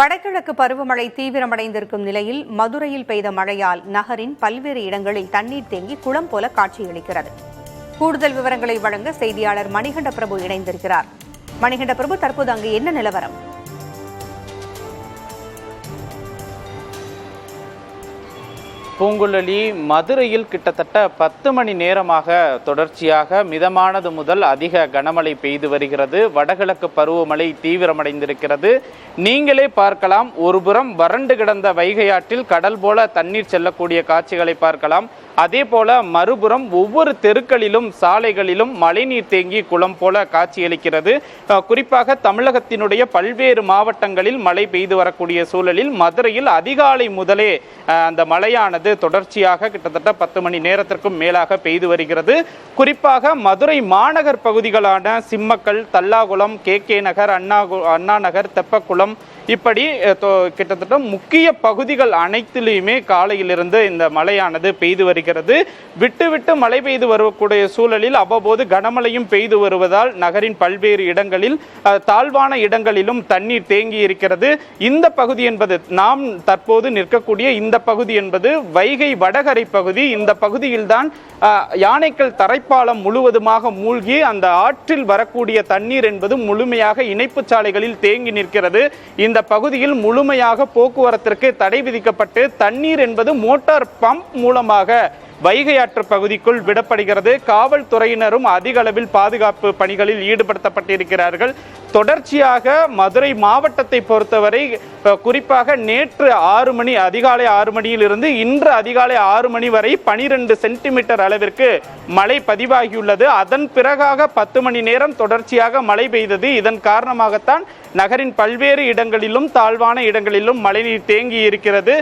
வடகிழக்கு பருவமழை தீவிரமடைந்திருக்கும் நிலையில் மதுரையில் பெய்த மழையால் நகரின் பல்வேறு இடங்களில் தண்ணீர் தேங்கி குளம் போல காட்சியளிக்கிறது. கூடுதல் விவரங்களை வழங்க செய்தியாளர் மணிகண்ட பிரபு இணைந்திருக்கிறார். மணிகண்ட பிரபு தற்போது அங்கு என்ன நிலவரம்? பூங்குழலி மதுரையில் கிட்டத்தட்ட பத்து மணி நேரமாக தொடர்ச்சியாக மிதமானது முதல் அதிக கனமழை பெய்து வருகிறது. வடகிழக்கு பருவமழை தீவிரமடைந்திருக்கிறது. நீங்களே பார்க்கலாம். ஒருபுறம் வறண்டு கிடந்த வைகை ஆற்றில் கடல் போல தண்ணீர் செல்லக்கூடிய காட்சிகளை பார்க்கலாம். அதே போல மறுபுறம் ஒவ்வொரு தெருக்களிலும் சாலைகளிலும் மழைநீர் தேங்கி குளம் போல காட்சியளிக்கிறது. குறிப்பாக தமிழகத்தினுடைய பல்வேறு மாவட்டங்களில் மழை பெய்து வரக்கூடிய சூழலில் மதுரையில் அதிகாலை முதலே அந்த மழையானது தொடர்ச்சியாக கிட்டத்தட்ட பத்து மணி நேரத்திற்கும் மேலாக பெய்து வருகிறது. குறிப்பாக மதுரை மாநகர் பகுதிகளான சிம்மக்கல் தல்லாகுளம் கே கே நகர் அண்ணா அண்ணாநகர் அண்ணா நகர் தெப்பக்குளம் இப்படி தொ- கிட்டத்தட்ட முக்கிய பகுதிகள் அனைத்திலையுமே காலையிலிருந்து இந்த மழையானது பெய்து வருகிறது. விட்டு விட்டு மழை பெய்து வரக்கூடிய சூழலில் அவ்வப்போது கனமழையும் பெய்து வருவதால் நகரின் பல்வேறு இடங்களில் தாழ்வான இடங்களிலும் தண்ணீர் தேங்கி இருக்கிறது. இந்த பகுதி என்பது நாம் தற்போது நிற்கக்கூடிய இந்த பகுதி என்பது வைகை வடகரை பகுதி. இந்த பகுதியில்தான் அஹ், தரைப்பாலம் முழுவதுமாக மூழ்கி அந்த ஆற்றில் வரக்கூடிய தண்ணீர் என்பது முழுமையாக இணைப்பு சாலைகளில் தேங்கி நிற்கிறது. இந்த பகுதியில் முழுமையாக போக்குவரத்திற்கு தடை விதிக்கப்பட்டு தண்ணீர் என்பது மோட்டார் பம்ப் மூலமாக வைகை ஆற்று பகுதிக்குள் விடப்படுகிறது. காவல்துறையினரும் அதிக அளவில் பாதுகாப்பு பணிகளில் ஈடுபடுத்தப்பட்டிருக்கிறார்கள். தொடர்ச்சியாக மதுரை மாவட்டத்தை பொறுத்தவரை குறிப்பாக நேற்று ஆறு மணி அதிகாலை ஆறு மணியிலிருந்து இன்று அதிகாலை ஆறு மணி வரை பனிரெண்டு சென்டிமீட்டர் அளவிற்கு மழை பதிவாகியுள்ளது. அதன் பிறகாக பத்து மணி நேரம் தொடர்ச்சியாக மழை பெய்தது. இதன் காரணமாகத்தான் நகரின் பல்வேறு இடங்களிலும் தாழ்வான இடங்களிலும் மழைநீர் தேங்கி இருக்கிறது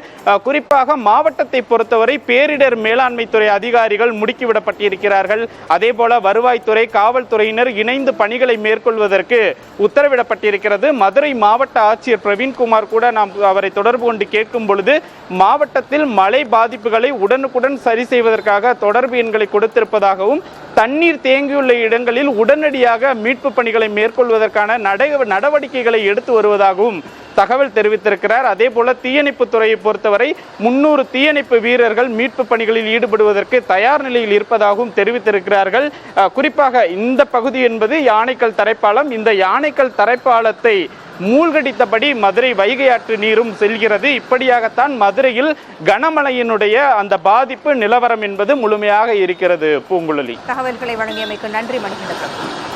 குறிப்பாக மாவட்டத்தை பொறுத்தவரை பேரிடர் மேலாண்மை துறை அதிகாரிகள் முடுக்கிவிடப்பட்டிருக்கிறார்கள் அதே போல வருவாய்த்துறை காவல்துறையினர் இணைந்து பணிகளை மேற்கொள்வதற்கு உத்தரவிடப்பட்டிருக்கிறது. மதுரை மாவட்ட ஆட்சியர் பிரவீன்குமார் கூட நாம் அவரை தொடர்பு கொண்டு கேட்கும் பொழுது மாவட்டத்தில் மழை பாதிப்புகளை உடனுக்குடன் சரி செய்வதற்காக தொடர்பு எண்களை கொடுத்திருப்பதாகவும் தண்ணீர் தேங்கியுள்ள இடங்களில் உடனடியாக மீட்பு பணிகளை மேற்கொள்வதற்கான நட- நடவடிக்கைகளை எடுத்து வருவதாகவும் தகவல் தெரிவித்திருக்கிறார். அதே போல தீயணைப்பு துறையை பொறுத்தவரை முன்னூறு தீயணைப்பு வீரர்கள் மீட்பு பணிகளில் ஈடுபடுவதற்கு தயார் நிலையில் இருப்பதாகவும் தெரிவித்திருக்கிறார்கள். குறிப்பாக இந்த பகுதி என்பது யானைக்கல் தரைப்பாலம். இந்த யானைக்கல் தரைப்பாலத்தை மூழ்கடித்தபடி மதுரை வைகை ஆற்று நீரும் செல்கிறது. இப்படியாகத்தான் மதுரையில் கனமழையினுடைய அந்த பாதிப்பு நிலவரம் என்பது முழுமையாக இருக்கிறது. பூங்குழலி. தகவல்களை வழங்கியமைக்கு நன்றி மணிகண்டன்